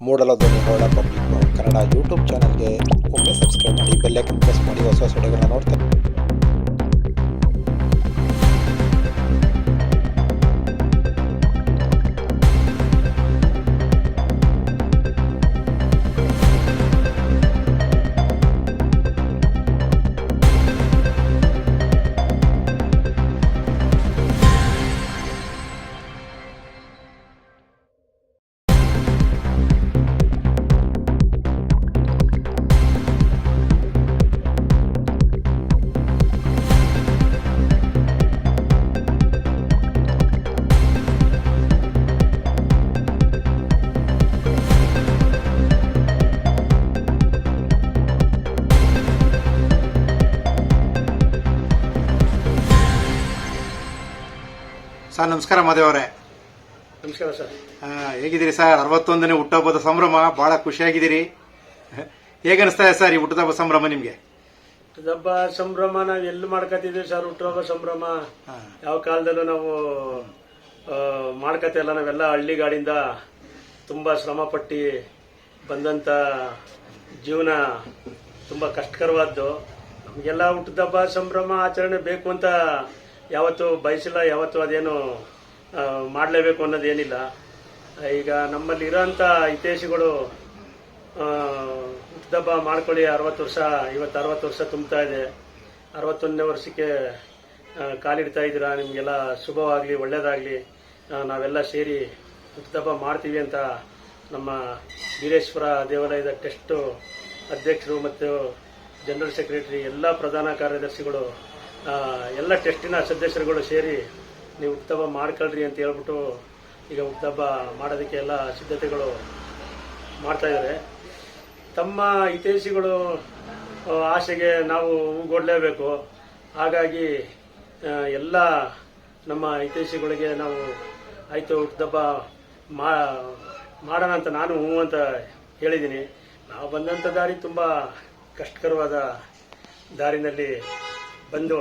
ಮೂಡಲಧ್ವನಿ ಹೋಳ public Kannada YouTube ಚಾನಲ್ಗೆ ಒಮ್ಮೆ ಸಬ್ಸ್ಕ್ರೈಬ್ ಮಾಡಿ ಬೆಲ್ಲೈಕನ್ ಪ್ರೆಸ್ ಮಾಡಿ, ಹೊಸ ಹೊಸ ವಿಡಿಯೋಗಳನ್ನ ನೋಡ್ತಾ ಸರ್ ನಮಸ್ಕಾರ ಮಾದೇವರೇ ನಮಸ್ಕಾರ ಸರ್. ಹೇಗಿದ್ದೀರಿ ಸರ್? ಅರವತ್ತೊಂದನೇ ಹುಟ್ಟಹಬ್ಬದ ಸಂಭ್ರಮ ಬಹಳ ಖುಷಿಯಾಗಿದ್ದೀರಿ. ಹೇಗೆ ಅನಿಸ್ತಾ ಇದೆ ಸರ್ ಈ ಹುಟ್ಟದಬ್ಬ ಸಂಭ್ರಮ ನಿಮಗೆ? ಹುಟ್ಟದಬ್ಬ ಸಂಭ್ರಮ ನಾವು ಎಲ್ಲಿ ಮಾಡ್ಕೊತಿದ್ದೀವಿ ಸರ್ ಹುಟ್ಟುಹಬ್ಬ ಸಂಭ್ರಮ? ಯಾವ ಕಾಲದಲ್ಲೂ ನಾವು ಮಾಡ್ಕೊತಿಲ್ಲ ನಾವೆಲ್ಲ ಹಳ್ಳಿಗಾಡಿಂದ ತುಂಬಾ ಶ್ರಮ ಬಂದಂಥ ಬಂದಂತ ಜೀವನ ತುಂಬಾ ಕಷ್ಟಕರವಾದ್ದು. ನಮಗೆಲ್ಲ ಹುಟ್ಟದಬ್ಬ ಸಂಭ್ರಮ ಆಚರಣೆ ಬೇಕು ಅಂತ ಯಾವತ್ತು ಬಯಸಿಲ್ಲ, ಯಾವತ್ತು ಅದೇನು ಮಾಡಲೇಬೇಕು ಅನ್ನೋದೇನಿಲ್ಲ ಈಗ ನಮ್ಮಲ್ಲಿ ಇರೋಂಥ ಹಿತೇಶಿಗಳು ಹುಟ್ಟಿದಬ್ಬ ಮಾಡ್ಕೊಳ್ಳಿ, ಅರವತ್ತು ವರ್ಷ, ಇವತ್ತು ಅರವತ್ತು ವರ್ಷ ತುಂಬ್ತಾ ಇದೆ. ಅರವತ್ತೊಂದನೇ ವರ್ಷಕ್ಕೆ ಕಾಲಿಡ್ತಾ ಇದ್ದೀರಾ, ನಿಮಗೆಲ್ಲ ಶುಭವಾಗಲಿ ಒಳ್ಳೆಯದಾಗಲಿ ನಾವೆಲ್ಲ ಸೇರಿ ಹುಟ್ಟಿದಬ್ಬ ಮಾಡ್ತೀವಿ ಅಂತ ನಮ್ಮ ವೀರೇಶ್ವರ ದೇವಾಲಯದ ಟೆಸ್ಟು ಅಧ್ಯಕ್ಷರು ಮತ್ತು ಜನರಲ್ ಸೆಕ್ರೆಟರಿ, ಎಲ್ಲ ಪ್ರಧಾನ ಕಾರ್ಯದರ್ಶಿಗಳು ಎಲ್ಲ ಟೆಸ್ಟಿನ ಸದಸ್ಯರುಗಳು ಸೇರಿ ನೀವು ಉಕ್ತಬ್ಬ ಮಾಡ್ಕೊಳ್ರಿ ಅಂತ ಹೇಳ್ಬಿಟ್ಟು ಈಗ ಉಕ್ತಬ್ಬ ಮಾಡೋದಕ್ಕೆ ಎಲ್ಲ ಸಿದ್ಧತೆಗಳು ಮಾಡ್ತಾ ಇದ್ದಾರೆ. ತಮ್ಮ ಹಿತೈಷಿಗಳು ಆಸೆಗೆ ನಾವು ಹೂಗೊಡ್ಲೇಬೇಕು. ಹಾಗಾಗಿ ಎಲ್ಲ ನಮ್ಮ ಹಿತೈಷಿಗಳಿಗೆ ನಾವು ಆಯಿತು ಹುಟ್ಟದಬ್ಬ ಮಾಡೋಣ ಅಂತ ನಾನು ಹ್ಞೂ ಅಂತ ಹೇಳಿದ್ದೀನಿ. ನಾವು ಬಂದಂಥ ದಾರಿ ತುಂಬ ಕಷ್ಟಕರವಾದ ದಾರಿನಲ್ಲಿ ಬಂದು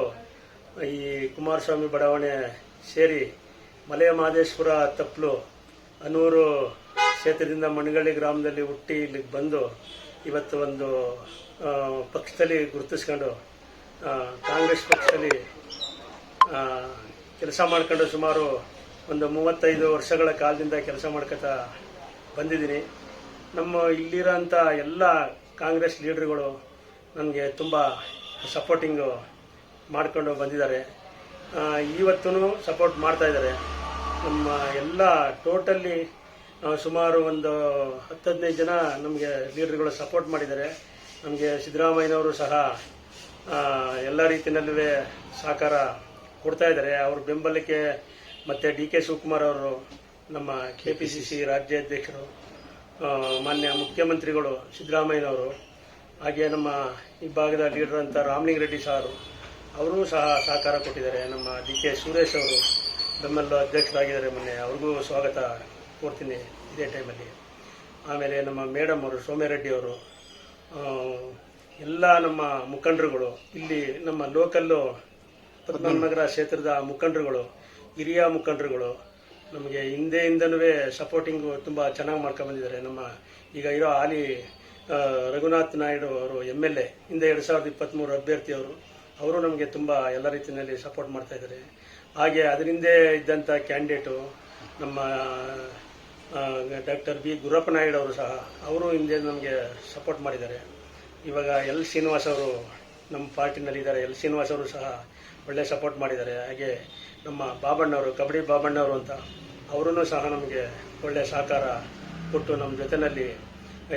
ಈ ಕುಮಾರಸ್ವಾಮಿ ಬಡಾವಣೆ ಸೇರಿ ಮಲೆಯ ಮಹದೇಶ್ವರ ತಪ್ಪಲು ಅನೂರು ಕ್ಷೇತ್ರದಿಂದ ಮಣಗಳ್ಳಿ ಗ್ರಾಮದಲ್ಲಿ ಹುಟ್ಟಿ ಇಲ್ಲಿಗೆ ಬಂದು ಇವತ್ತು ಒಂದು ಪಕ್ಷದಲ್ಲಿ ಗುರುತಿಸ್ಕೊಂಡು ಕಾಂಗ್ರೆಸ್ ಪಕ್ಷದಲ್ಲಿ ಕೆಲಸ ಮಾಡ್ಕೊಂಡು ಸುಮಾರು ಒಂದು ಮೂವತ್ತೈದು ವರ್ಷಗಳ ಕಾಲದಿಂದ ಕೆಲಸ ಮಾಡ್ಕೊತಾ ಬಂದಿದ್ದೀನಿ. ನಮ್ಮ ಇಲ್ಲಿರೋಂಥ ಎಲ್ಲ ಕಾಂಗ್ರೆಸ್ ಲೀಡ್ರುಗಳು ನನಗೆ ತುಂಬ ಸಪೋರ್ಟಿಂಗು ಮಾಡ್ಕೊಂಡು ಬಂದಿದ್ದಾರೆ. ಇವತ್ತೂ ಸಪೋರ್ಟ್ ಮಾಡ್ತಾ ಇದ್ದಾರೆ. ನಮ್ಮ ಎಲ್ಲ ಟೋಟಲ್ಲಿ ಸುಮಾರು ಒಂದು ಹತ್ತು ಹದಿನೈದು ಜನ ನಮಗೆ ಲೀಡರ್ಗಳು ಸಪೋರ್ಟ್ ಮಾಡಿದ್ದಾರೆ. ನಮಗೆ ಸಿದ್ದರಾಮಯ್ಯನವರು ಸಹ ಎಲ್ಲ ರೀತಿಯಲ್ಲೂ ಸಹಕಾರ ಕೊಡ್ತಾ ಇದ್ದಾರೆ. ಅವ್ರ ಬೆಂಬಲಕ್ಕೆ ಮತ್ತು ಡಿ ಕೆ ಶಿವಕುಮಾರ್ ಅವರು, ನಮ್ಮ ಕೆ ಪಿ ಸಿ ಸಿ ರಾಜ್ಯಾಧ್ಯಕ್ಷರು ಮಾನ್ಯ ಮುಖ್ಯಮಂತ್ರಿಗಳು ಸಿದ್ದರಾಮಯ್ಯನವರು, ಹಾಗೆ ನಮ್ಮ ಈ ಭಾಗದ ಲೀಡರ್ ಅಂತ ರಾಮಲಿಂಗ ರೆಡ್ಡಿ ಸಾರು ಅವರೂ ಸಹ ಸಹಕಾರ ಕೊಟ್ಟಿದ್ದಾರೆ. ನಮ್ಮ ಡಿ ಕೆ ಸುರೇಶ್ ಅವರು ಬೆಂಬಲ ಅಧ್ಯಕ್ಷರಾಗಿದ್ದಾರೆ ಮೊನ್ನೆ. ಅವ್ರಿಗೂ ಸ್ವಾಗತ ಕೊಡ್ತೀನಿ ಇದೇ ಟೈಮಲ್ಲಿ. ಆಮೇಲೆ ನಮ್ಮ ಮೇಡಮ್ ಅವರು, ಸೋಮ್ಯರೆಡ್ಡಿ ಅವರು ಎಲ್ಲ ನಮ್ಮ ಮುಖಂಡರುಗಳು, ಇಲ್ಲಿ ನಮ್ಮ ಲೋಕಲ್ಲು ಪದ್ಮನಗರ ಕ್ಷೇತ್ರದ ಮುಖಂಡರುಗಳು, ಹಿರಿಯ ಮುಖಂಡರುಗಳು, ನಮಗೆ ಹಿಂದೆಯಿಂದನೂ ಸಪೋರ್ಟಿಂಗು ತುಂಬ ಚೆನ್ನಾಗಿ ಮಾಡ್ಕೊಂಡ್ಬಂದಿದ್ದಾರೆ ನಮ್ಮ ಈಗ ಇರೋ ಹಾಲಿ ರಘುನಾಥ್ ನಾಯ್ಡು ಅವರು ಎಂ ಎಲ್ ಎ, ಹಿಂದೆ ಎರಡು ಸಾವಿರದ ಇಪ್ಪತ್ತ್ಮೂರು ಅಭ್ಯರ್ಥಿಯವರು. ಅವರು ನಮಗೆ ತುಂಬ ಎಲ್ಲ ರೀತಿಯಲ್ಲಿ ಸಪೋರ್ಟ್ ಮಾಡ್ತಾ ಇದ್ದಾರೆ. ಹಾಗೆ ಅದರಿಂದ ಇದ್ದಂಥ ಕ್ಯಾಂಡಿಡೇಟು ನಮ್ಮ ಡಾಕ್ಟರ್ ಬಿ. ಗುರಪ್ಪ ನಾಯ್ಡು ಅವರು ಸಹ, ಅವರು ಹಿಂದೆ ನಮಗೆ ಸಪೋರ್ಟ್ ಮಾಡಿದ್ದಾರೆ. ಇವಾಗ ಎಲ್ ಶ್ರೀನಿವಾಸ್ ಅವರು ನಮ್ಮ ಪಾರ್ಟಿನಲ್ಲಿ ಇದ್ದಾರೆ. ಎಲ್ ಶ್ರೀನಿವಾಸ್ ಅವರು ಸಹ ಒಳ್ಳೆ ಸಪೋರ್ಟ್ ಮಾಡಿದ್ದಾರೆ. ಹಾಗೆ ನಮ್ಮ ಬಾಬಣ್ಣವರು ಕಬಡ್ಡಿ ಬಾಬಣ್ಣವರು ಅಂತ ಅವರೂ ಸಹ ನಮಗೆ ಒಳ್ಳೆಯ ಸಹಕಾರ ಕೊಟ್ಟು ನಮ್ಮ ಜೊತೆಯಲ್ಲಿ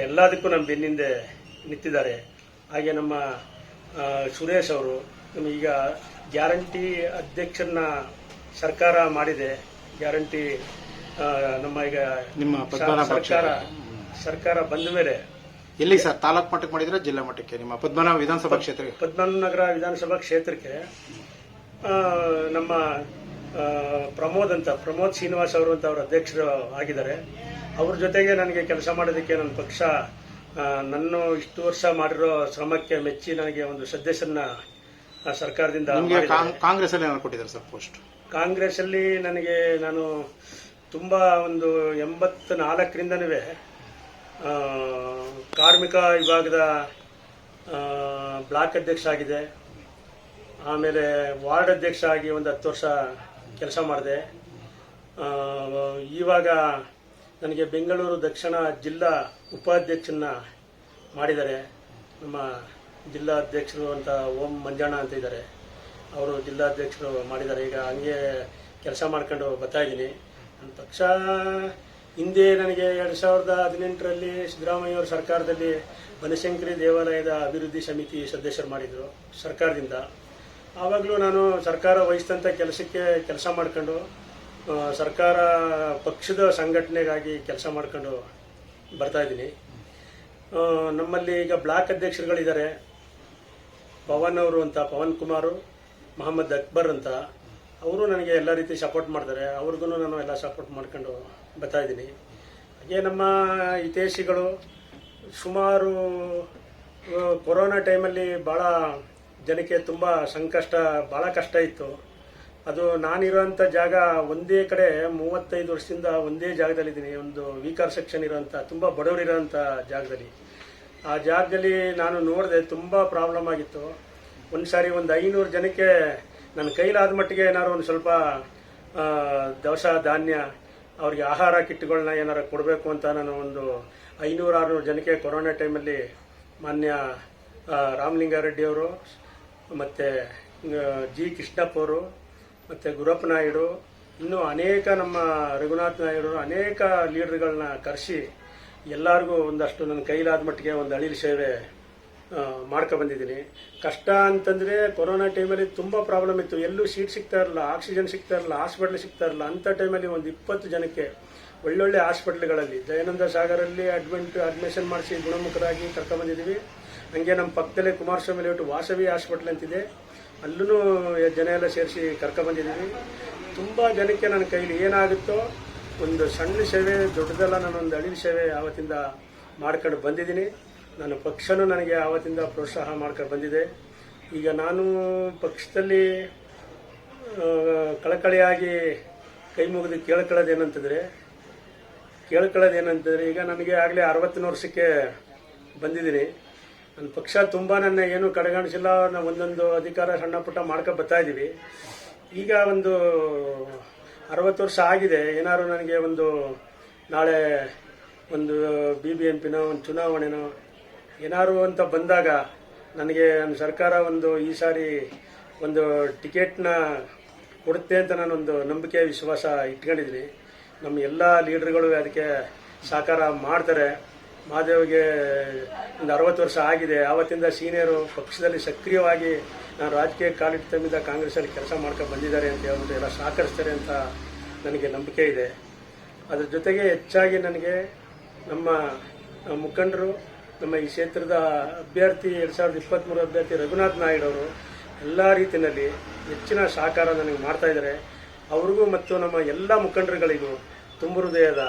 ಎಲ್ಲದಕ್ಕೂ ನಮ್ಮ ಬೆನ್ನಿಂದೆ ನಿಂತಿದ್ದಾರೆ. ಹಾಗೆ ನಮ್ಮ ಸುರೇಶ್ ಅವರು ಈಗ ಗ್ಯಾರಂಟಿ ಅಧ್ಯಕ್ಷರನ್ನ ಸರ್ಕಾರ ಮಾಡಿದೆ. ಗ್ಯಾರಂಟಿ ನಮ್ಮ ಈಗ ನಿಮ್ಮ ಸರ್ಕಾರ ಸರ್ಕಾರ ಬಂದ ಮೇಲೆ ಎಲ್ಲಿ ಸರ್? ತಾಲೂಕ್ ಮಟ್ಟಕ್ಕೆ ಮಾಡಿದ್ರೆ ಜಿಲ್ಲಾ ಮಟ್ಟಕ್ಕೆ? ನಿಮ್ಮ ಪದ್ಮನಾಭ ವಿಧಾನಸಭಾ ಕ್ಷೇತ್ರಕ್ಕೆ? ಪದ್ಮನಗರ ವಿಧಾನಸಭಾ ಕ್ಷೇತ್ರಕ್ಕೆ ನಮ್ಮ ಪ್ರಮೋದ್ ಅಂತ ಪ್ರಮೋದ್ ಶ್ರೀನಿವಾಸ್ ಅವರು ಅಂತ ಅವರ ಅಧ್ಯಕ್ಷರು ಆಗಿದ್ದಾರೆ. ಅವ್ರ ಜೊತೆಗೆ ನನಗೆ ಕೆಲಸ ಮಾಡೋದಕ್ಕೆ ನನ್ನ ಪಕ್ಷ ನನ್ನ ಇಷ್ಟು ವರ್ಷ ಮಾಡಿರೋ ಶ್ರಮಕ್ಕೆ ಮೆಚ್ಚಿ ನನಗೆ ಒಂದು ಸದಸ್ಯರನ್ನ ಸರ್ಕಾರದಿಂದ. ಕಾಂಗ್ರೆಸ್ ಅಲ್ಲಿ ಕೊಟ್ಟಿದ್ದಾರೆ ಸರ್ ಪೋಸ್ಟ್? ಕಾಂಗ್ರೆಸ್ ಅಲ್ಲಿ ನನಗೆ ನಾನು ತುಂಬಾ ಒಂದು ಎಂಬತ್ ನಾಲ್ಕರಿಂದನೂ ಕಾರ್ಮಿಕ ವಿಭಾಗದ ಬ್ಲಾಕ್ ಅಧ್ಯಕ್ಷ ಆಗಿದೆ. ಆಮೇಲೆ ವಾರ್ಡ್ ಅಧ್ಯಕ್ಷ ಆಗಿ ಒಂದು ಹತ್ತು ವರ್ಷ ಕೆಲಸ ಮಾಡಿದೆ. ಇವಾಗ ನನಗೆ ಬೆಂಗಳೂರು ದಕ್ಷಿಣ ಜಿಲ್ಲಾ ಉಪಾಧ್ಯಕ್ಷನ ಮಾಡಿದ್ದಾರೆ. ನಮ್ಮ ಜಿಲ್ಲಾ ಅಧ್ಯಕ್ಷರು ಅಂತ ಓಂ ಮಂಜಣ್ಣ ಅಂತ ಇದ್ದಾರೆ. ಅವರು ಜಿಲ್ಲಾಧ್ಯಕ್ಷರು ಮಾಡಿದ್ದಾರೆ. ಈಗ ಹಂಗೆ ಕೆಲಸ ಮಾಡ್ಕೊಂಡು ಬರ್ತಾ ಇದ್ದೀನಿ. ನನ್ನ ಪಕ್ಷ ಹಿಂದೆ ನನಗೆ ಎರಡು ಸಾವಿರದ ಹದಿನೆಂಟರಲ್ಲಿ ಸಿದ್ದರಾಮಯ್ಯ ಅವರ ಸರ್ಕಾರದಲ್ಲಿ ಬನಶಂಕರಿ ದೇವಾಲಯದ ಅಭಿವೃದ್ಧಿ ಸಮಿತಿ ಸದಸ್ಯರು ಮಾಡಿದರು ಸರ್ಕಾರದಿಂದ. ಆವಾಗಲೂ ನಾನು ಸರ್ಕಾರ ವಹಿಸಿದಂಥ ಕೆಲಸಕ್ಕೆ ಕೆಲಸ ಮಾಡ್ಕೊಂಡು ಸರ್ಕಾರ ಪಕ್ಷದ ಸಂಘಟನೆಗಾಗಿ ಕೆಲಸ ಮಾಡ್ಕೊಂಡು ಬರ್ತಾ ಇದ್ದೀನಿ. ನಮ್ಮಲ್ಲಿ ಈಗ ಬ್ಲಾಕ್ ಅಧ್ಯಕ್ಷರುಗಳಿದ್ದಾರೆ. ಪವನ್ ಅವರು ಅಂತ, ಪವನ್ ಕುಮಾರು, ಮೊಹಮ್ಮದ್ ಅಕ್ಬರ್ ಅಂತ. ಅವರು ನನಗೆ ಎಲ್ಲ ರೀತಿ ಸಪೋರ್ಟ್ ಮಾಡ್ತಾರೆ. ಅವ್ರಿಗೂ ನಾನು ಎಲ್ಲ ಸಪೋರ್ಟ್ ಮಾಡ್ಕೊಂಡು ಬರ್ತಾ ಇದ್ದೀನಿ. ಹಾಗೆ ನಮ್ಮ ಹಿತೇಶಿಗಳು ಸುಮಾರು ಕೊರೋನಾ ಟೈಮಲ್ಲಿ ಭಾಳ ಜನಕ್ಕೆ ತುಂಬ ಸಂಕಷ್ಟ ಭಾಳ ಕಷ್ಟ ಇತ್ತು. ಅದು ನಾನಿರೋಂಥ ಜಾಗ ಒಂದೇ ಕಡೆ ಮೂವತ್ತೈದು ವರ್ಷದಿಂದ ಒಂದೇ ಜಾಗದಲ್ಲಿದ್ದೀನಿ. ಒಂದು ವೀಕರ್ ಸೆಕ್ಷನ್ ಇರೋಂಥ ತುಂಬ ಬಡವರಿರೋಂಥ ಜಾಗದಲ್ಲಿ. ಆ ಜಾಗದಲ್ಲಿ ನಾನು ನೋಡಿದೆ ತುಂಬ ಪ್ರಾಬ್ಲಮ್ ಆಗಿತ್ತು. ಒಂದು ಸಾರಿ ಒಂದು ಐನೂರು ಜನಕ್ಕೆ ನನ್ನ ಕೈಲಾದ ಮಟ್ಟಿಗೆ ಏನಾದ್ರು ಒಂದು ಸ್ವಲ್ಪ ದವಸ, ಧಾನ್ಯ, ಅವ್ರಿಗೆ ಆಹಾರ, ಕಿಟ್ಗಳನ್ನ ಏನಾರು ಕೊಡಬೇಕು ಅಂತ ನಾನು ಒಂದು ಐನೂರು ಆರುನೂರು ಜನಕ್ಕೆ ಕೊರೋನಾ ಟೈಮಲ್ಲಿ ಮಾನ್ಯ ರಾಮಲಿಂಗಾರೆಡ್ಡಿಯವರು ಮತ್ತು ಜಿ ಕೃಷ್ಣಪ್ಪ ಅವರು ಮತ್ತು ಗುರಪ್ಪ ನಾಯ್ಡು, ಇನ್ನೂ ಅನೇಕ ನಮ್ಮ ರಘುನಾಥ್ ನಾಯ್ಡು ಅನೇಕ ಲೀಡರ್ಗಳನ್ನ ಕರೆಸಿ ಎಲ್ಲರಿಗೂ ಒಂದಷ್ಟು ನನ್ನ ಕೈಲಾದ ಮಟ್ಟಿಗೆ ಒಂದು ಅಳಿಲು ಸೇವೆ ಮಾಡ್ಕೊ ಬಂದಿದ್ದೀನಿ. ಕಷ್ಟ ಅಂತಂದರೆ ಕೊರೋನಾ ಟೈಮಲ್ಲಿ ತುಂಬ ಪ್ರಾಬ್ಲಮ್ ಇತ್ತು. ಎಲ್ಲೂ ಸೀಟ್ ಸಿಗ್ತಾ ಇರಲಿಲ್ಲ, ಆಕ್ಸಿಜನ್ ಸಿಗ್ತಾ ಇರಲಿಲ್ಲ, ಹಾಸ್ಪಿಟ್ಲ್ ಸಿಗ್ತಾ ಇರಲಿಲ್ಲ. ಅಂಥ ಟೈಮಲ್ಲಿ ಒಂದು ಇಪ್ಪತ್ತು ಜನಕ್ಕೆ ಒಳ್ಳೊಳ್ಳೆ ಹಾಸ್ಪಿಟ್ಲ್ಗಳಲ್ಲಿ, ದಯಾನಂದ ಸಾಗರಲ್ಲಿ ಅಡ್ಮಿಂಟ್, ಅಡ್ಮಿಷನ್ ಮಾಡಿಸಿ ಗುಣಮುಖರಾಗಿ ಕರ್ಕೊಂಬಂದಿದ್ದೀವಿ ಹಂಗೆ ನಮ್ಮ ಪಕ್ಕದಲ್ಲೇ ಕುಮಾರಸ್ವಾಮಿ ಲೇಔಟ್ ವಾಸವಿ ಹಾಸ್ಪಿಟ್ಲ್ ಅಂತಿದೆ. ಅಲ್ಲೂ ಜನ ಎಲ್ಲ ಸೇರಿಸಿ ಕರ್ಕೊಂಬಂದಿದ್ದೀವಿ ತುಂಬ ಜನಕ್ಕೆ ನನ್ನ ಕೈಲಿ ಏನಾಗುತ್ತೋ ಒಂದು ಸಣ್ಣ ಸೇವೆ, ದೊಡ್ಡದಲ್ಲ ನಾನೊಂದು ಅಳಿಲು ಸೇವೆ ಆವತ್ತಿಂದ ಮಾಡ್ಕೊಂಡು ಬಂದಿದ್ದೀನಿ. ನನ್ನ ಪಕ್ಷನೂ ನನಗೆ ಆವತ್ತಿಂದ ಪ್ರೋತ್ಸಾಹ ಮಾಡ್ಕೊಂಡು ಬಂದಿದೆ. ಈಗ ನಾನು ಪಕ್ಷದಲ್ಲಿ ಕಳಕಳಿಯಾಗಿ ಕೈ ಮುಗಿದು ಕೇಳ್ಕೊಳ್ಳೋದೇನಂತಂದರೆ ಕೇಳ್ಕೊಳ್ಳೋದೇನಂತಂದರೆ ಈಗ ನನಗೆ ಆಗಲೇ ಅರವತ್ತನೇ ವರ್ಷಕ್ಕೆ ಬಂದಿದ್ದೀನಿ. ನನ್ನ ಪಕ್ಷ ತುಂಬ ನನ್ನ ಏನು ಕಡೆಗಾಣಿಸಿಲ್ಲ ನಾವು ಒಂದೊಂದು ಅಧಿಕಾರ ಸಣ್ಣ ಪುಟ್ಟ ಮಾಡ್ಕೊ ಬರ್ತಾ ಇದ್ದೀವಿ ಈಗ ಒಂದು ಅರವತ್ತು ವರ್ಷ ಆಗಿದೆ, ಏನಾದ್ರು ನನಗೆ ಒಂದು ನಾಳೆ ಒಂದು ಬಿ ಬಿ ಎಂ ಪಿನೋ ಒಂದು ಚುನಾವಣೆನೋ ಏನಾರು ಅಂತ ಬಂದಾಗ ನನಗೆ ನನ್ನ ಸರ್ಕಾರ ಒಂದು ಈ ಸಾರಿ ಒಂದು ಟಿಕೆಟ್ನ ಕೊಡುತ್ತೆ ಅಂತ ನಾನೊಂದು ನಂಬಿಕೆ, ವಿಶ್ವಾಸ ಇಟ್ಕೊಂಡಿದ್ದೀನಿ. ನಮ್ಮ ಎಲ್ಲ ಲೀಡರ್ಗಳು ಅದಕ್ಕೆ ಸಹಕಾರ ಮಾಡ್ತಾರೆ. ಮಹಾದೇವ್ಗೆ ಒಂದು ಅರವತ್ತು ವರ್ಷ ಆಗಿದೆ. ಆವತ್ತಿಂದ ಸೀನಿಯರು ಪಕ್ಷದಲ್ಲಿ ಸಕ್ರಿಯವಾಗಿ ನಾನು ರಾಜಕೀಯ ಕಾಲಿಟ್ಟು ಕಾಂಗ್ರೆಸ್ ಕಾಂಗ್ರೆಸ್ಸಲ್ಲಿ ಕೆಲಸ ಮಾಡ್ಕೊಂಡು ಬಂದಿದ್ದಾರೆ ಅಂತ ಹೇಳ್ಬಿಟ್ಟು ಎಲ್ಲ ಸಹಕರಿಸ್ತಾರೆ ಅಂತ ನನಗೆ ನಂಬಿಕೆ ಇದೆ. ಅದರ ಜೊತೆಗೆ ಹೆಚ್ಚಾಗಿ ನನಗೆ ನಮ್ಮ ಮುಖಂಡರು, ನಮ್ಮ ಈ ಕ್ಷೇತ್ರದ ಅಭ್ಯರ್ಥಿ, ಎರಡು ಸಾವಿರದ ಇಪ್ಪತ್ತ್ಮೂರು ಅಭ್ಯರ್ಥಿ ರಘುನಾಥ್ ನಾಯ್ಡು ಅವರು ಎಲ್ಲ ರೀತಿಯಲ್ಲಿ ಹೆಚ್ಚಿನ ಸಹಕಾರ ನನಗೆ ಮಾಡ್ತಾ ಇದ್ದಾರೆ. ಅವ್ರಿಗೂ ಮತ್ತು ನಮ್ಮ ಎಲ್ಲ ಮುಖಂಡರುಗಳಿಗೂ ತುಂಬ ಹೃದಯದ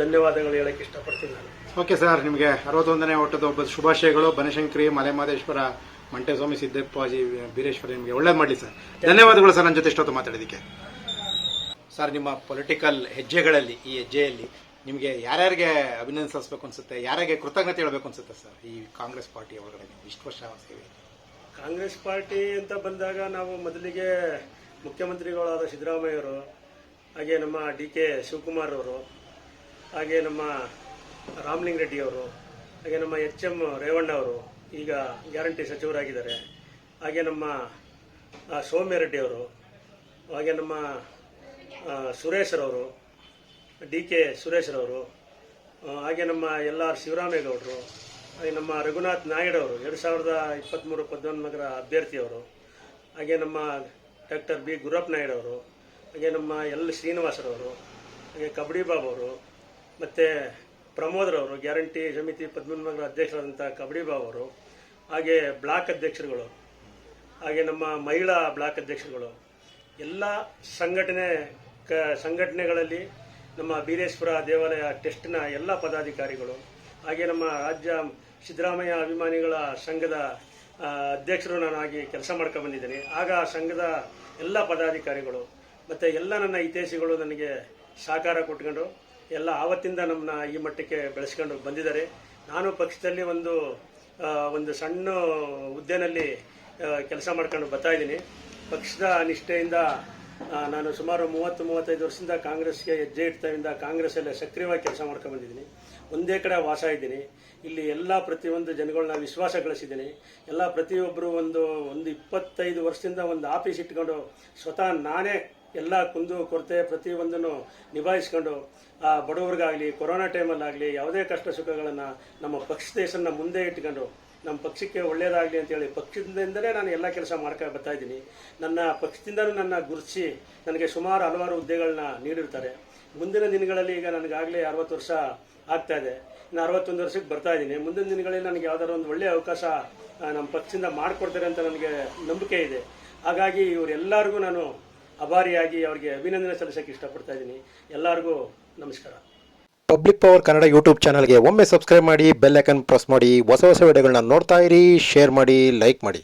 ಧನ್ಯವಾದಗಳು ಹೇಳಕ್ಕೆ ಇಷ್ಟಪಡ್ತೀನಿ ನಾನು. ಓಕೆ ಸರ್ ನಿಮಗೆ ಅರವತ್ತೊಂದನೇ ಓಟದ ಒಬ್ಬ ಶುಭಾಶಯಗಳು. ಬನಶಂಕರಿ ಮಲೆಮಹದೇಶ್ವರ ಮಂಟೇಸ್ವಾಮಿ ಸಿದ್ದಪ್ಪಾಜಿ ಬೀರೇಶ್ವರ ನಿಮಗೆ ಒಳ್ಳೇದು ಮಾಡಲಿ ಸರ್. ಧನ್ಯವಾದಗಳು ಸರ್ ನನ್ನ ಜೊತೆ ಇಷ್ಟೊತ್ತು ಮಾತಾಡೋದಕ್ಕೆ ಸರ್ ನಿಮ್ಮ ಪೊಲಿಟಿಕಲ್ ಹೆಜ್ಜೆಗಳಲ್ಲಿ ಈ ಹೆಜ್ಜೆಯಲ್ಲಿ ನಿಮಗೆ ಯಾರ್ಯಾರಿಗೆ ಅಭಿನಂದಿಸಬೇಕು ಅನ್ಸುತ್ತೆ? ಯಾರಿಗೆ ಕೃತಜ್ಞತೆ ಹೇಳಬೇಕು ಅನ್ಸುತ್ತೆ ಸರ್ ಈ ಕಾಂಗ್ರೆಸ್ ಪಾರ್ಟಿ ಒಳಗಡೆ ನೀವು? ಇಷ್ಟು ವರ್ಷ ಸೇವೆ ಕಾಂಗ್ರೆಸ್ ಪಾರ್ಟಿ ಅಂತ ಬಂದಾಗ ನಾವು ಮೊದಲಿಗೆ ಮುಖ್ಯಮಂತ್ರಿಗಳಾದ ಸಿದ್ದರಾಮಯ್ಯವರು ಹಾಗೆ ನಮ್ಮ ಡಿ ಕೆ ಶಿವಕುಮಾರ್ ಅವರು ಹಾಗೆ ನಮ್ಮ ರಾಮಲಿಂಗ ರೆಡ್ಡಿ ಅವರು, ಹಾಗೆ ನಮ್ಮ ಎಚ್ ಎಂ ರೇವಣ್ಣ ಅವರು, ಈಗ ಗ್ಯಾರಂಟಿ ಸಚಿವರಾಗಿದ್ದಾರೆ. ಹಾಗೆ ನಮ್ಮ ಸೌಮ್ಯ ರೆಡ್ಡಿ ಅವರು, ಹಾಗೆ ನಮ್ಮ ಸುರೇಶ್ರವರು ಡಿ ಕೆ ಸುರೇಶ್ರವರು ಹಾಗೆ ನಮ್ಮ ಎಲ್ ಆರ್ ಶಿವರಾಮೇಗೌಡರು, ಹಾಗೆ ನಮ್ಮ ರಘುನಾಥ್ ನಾಯ್ಡು ಅವರು, ಎರಡು ಸಾವಿರದ ಇಪ್ಪತ್ತ್ಮೂರು ಪದ್ಮನಗರ ಅಭ್ಯರ್ಥಿಯವರು ಹಾಗೆ ನಮ್ಮ ಡಾಕ್ಟರ್ ಬಿ ಗುರಪ್ಪ ಅವರು, ಹಾಗೆ ನಮ್ಮ ಎಲ್ ಶ್ರೀನಿವಾಸರವರು ಹಾಗೆ ಕಬಡ್ಡಿ ಬಾಬು ಅವರು, ಮತ್ತು ಪ್ರಮೋದ್ರವರು, ಗ್ಯಾರಂಟಿ ಸಮಿತಿ ಪದ್ಮನಗರ ಅಧ್ಯಕ್ಷರಾದಂಥ ಕಬಡ್ಡಿ ಬಾಬು ಅವರು, ಹಾಗೆ ಬ್ಲಾಕ್ ಅಧ್ಯಕ್ಷರುಗಳು, ಹಾಗೆ ನಮ್ಮ ಮಹಿಳಾ ಬ್ಲಾಕ್ ಅಧ್ಯಕ್ಷರುಗಳು, ಎಲ್ಲ ಸಂಘಟನೆ, ಕ, ಸಂಘಟನೆಗಳಲ್ಲಿ ನಮ್ಮ ಬೀರೇಶ್ವರ ದೇವಾಲಯ ಟೆಸ್ಟ್ನ ಎಲ್ಲ ಪದಾಧಿಕಾರಿಗಳು, ಹಾಗೆ ನಮ್ಮ ರಾಜ್ಯ ಸಿದ್ದರಾಮಯ್ಯ ಅಭಿಮಾನಿಗಳ ಸಂಘದ ಅಧ್ಯಕ್ಷರು ನಾನಾಗಿ ಕೆಲಸ ಮಾಡ್ಕೊಂಡು ಬಂದಿದ್ದೀನಿ. ಆಗ ಆ ಸಂಘದ ಎಲ್ಲ ಪದಾಧಿಕಾರಿಗಳು ಮತ್ತು ಎಲ್ಲ ನನ್ನ ಹಿತೈಷಿಗಳು ನನಗೆ ಸಹಕಾರ ಕೊಟ್ಕೊಂಡು ಎಲ್ಲ ಆವತ್ತಿಂದ ನಮ್ಮನ್ನ ಈ ಮಟ್ಟಕ್ಕೆ ಬೆಳೆಸ್ಕೊಂಡು ಬಂದಿದ್ದಾರೆ. ನಾನು ಪಕ್ಷದಲ್ಲಿ ಒಂದು ಒಂದು ಸಣ್ಣ ಹುದ್ದೆನಲ್ಲಿ ಕೆಲಸ ಮಾಡ್ಕೊಂಡು ಬರ್ತಾ ಇದ್ದೀನಿ. ಪಕ್ಷದ ನಿಷ್ಠೆಯಿಂದ ನಾನು ಸುಮಾರು ಮೂವತ್ತು, ಮೂವತ್ತೈದು ವರ್ಷದಿಂದ ಕಾಂಗ್ರೆಸ್ಗೆ ಹೆಜ್ಜೆ ಕಾಂಗ್ರೆಸ್ ಕಾಂಗ್ರೆಸ್ಸಲ್ಲೇ ಸಕ್ರಿಯವಾಗಿ ಕೆಲಸ ಮಾಡ್ಕೊಂಡು ಬಂದಿದ್ದೀನಿ. ಒಂದೇ ಕಡೆ ವಾಸ ಇದ್ದೀನಿ. ಇಲ್ಲಿ ಎಲ್ಲ ಪ್ರತಿಯೊಂದು ಜನಗಳನ್ನ ವಿಶ್ವಾಸ ಗಳಿಸಿದ್ದೀನಿ. ಎಲ್ಲ ಪ್ರತಿಯೊಬ್ಬರು ಒಂದು ಒಂದು ಇಪ್ಪತ್ತೈದು ವರ್ಷದಿಂದ ಒಂದು ಆಫೀಸ್ ಇಟ್ಕೊಂಡು ಸ್ವತಃ ನಾನೇ ಎಲ್ಲ ಕುಂದು ಕೊರತೆ ಪ್ರತಿಯೊಂದನ್ನು ನಿಭಾಯಿಸ್ಕೊಂಡು, ಆ ಬಡವರಿಗಾಗಲಿ, ಕೊರೋನಾ ಟೈಮಲ್ಲಾಗಲಿ ಯಾವುದೇ ಕಷ್ಟ ಸುಖಗಳನ್ನು ನಮ್ಮ ಪಕ್ಷ ದೇಶನ್ನ ಮುಂದೆ ಇಟ್ಕೊಂಡು, ನಮ್ಮ ಪಕ್ಷಕ್ಕೆ ಒಳ್ಳೆಯದಾಗಲಿ ಅಂತೇಳಿ ಪಕ್ಷದಿಂದಲೇ ನಾನು ಎಲ್ಲ ಕೆಲಸ ಮಾಡ್ಕೊ ಬರ್ತಾ ಇದ್ದೀನಿ. ನನ್ನ ಪಕ್ಷದಿಂದಲೂ ನನ್ನ ಗುರುತಿಸಿ ನನಗೆ ಸುಮಾರು ಹಲವಾರು ಹುದ್ದೆಗಳನ್ನ ನೀಡಿರ್ತಾರೆ. ಮುಂದಿನ ದಿನಗಳಲ್ಲಿ ಈಗ ನನಗಾಗಲೇ ಅರವತ್ತು ವರ್ಷ ಆಗ್ತಾ ಇದೆ. ಇನ್ನು ಅರವತ್ತೊಂದು ವರ್ಷಕ್ಕೆ ಬರ್ತಾ ಇದ್ದೀನಿ. ಮುಂದಿನ ದಿನಗಳಲ್ಲಿ ನನಗೆ ಯಾವ್ದಾದ್ರು ಒಂದು ಒಳ್ಳೆಯ ಅವಕಾಶ ನಮ್ಮ ಪಕ್ಷದಿಂದ ಮಾಡಿಕೊಡ್ತಾರೆ ಅಂತ ನನಗೆ ನಂಬಿಕೆ ಇದೆ. ಹಾಗಾಗಿ ಇವರೆಲ್ಲರಿಗೂ ನಾನು ಅಭಾರಿಯಾಗಿ ಅವರಿಗೆ ಅಭಿನಂದನೆ ಸಲ್ಲಿಸೋಕ್ಕೆ ಇಷ್ಟಪಡ್ತಾ ಇದ್ದೀನಿ. ಎಲ್ಲರಿಗೂ ನಮಸ್ಕಾರ. ಪಬ್ಲಿಕ್ ಪವರ್ ಕನ್ನಡ ಯೂಟ್ಯೂಬ್ ಚಾನಲ್ಗೆ ಒಮ್ಮೆ ಸಬ್ಸ್ಕ್ರೈಬ್ ಮಾಡಿ ಬೆಲ್ ಐಕನ್ ಪ್ರೆಸ್ ಮಾಡಿ, ಹೊಸ ಹೊಸ ವಿಡಿಯೋಗಳನ್ನ ನೋಡ್ತಾ ಇರಿ ಶೇರ್ ಮಾಡಿ ಲೈಕ್ ಮಾಡಿ.